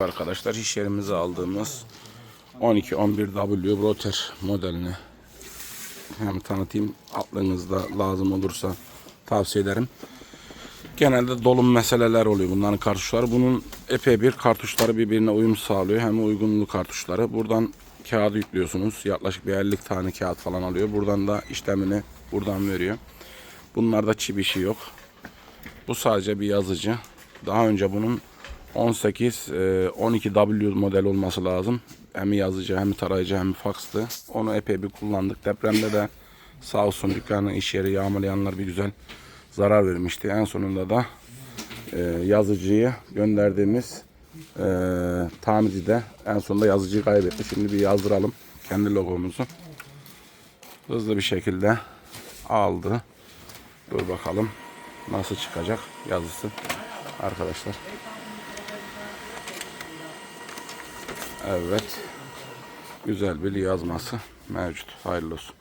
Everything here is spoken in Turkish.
Arkadaşlar iş yerimize aldığımız 12-11W rotor modelini hem tanıtayım aklınızda lazım olursa tavsiye ederim. Genelde dolum meseleler oluyor bunların kartuşları. Bunun epey bir kartuşları birbirine uyum sağlıyor. Hem uygunlu kartuşları. Buradan kağıdı yüklüyorsunuz. Yaklaşık bir 50 tane kağıt falan alıyor. Buradan da işlemini buradan veriyor. Bunlarda çip işi yok. Bu sadece bir yazıcı. Daha önce bunun 18 e, 12W model olması lazım. Hem yazıcı hem tarayıcı hem fakstı. Onu epey bir kullandık. Depremde de sağ olsun dükkanın iş yeri yağmalayanlar bir güzel zarar vermişti. En sonunda da e, yazıcıyı gönderdiğimiz e, tamircide en sonunda yazıcıyı kaybetti. Şimdi bir yazdıralım kendi logomuzu. Hızlı bir şekilde aldı. Dur bakalım nasıl çıkacak yazısı arkadaşlar. Evet. Güzel bir yazması mevcut. Hayırlı olsun.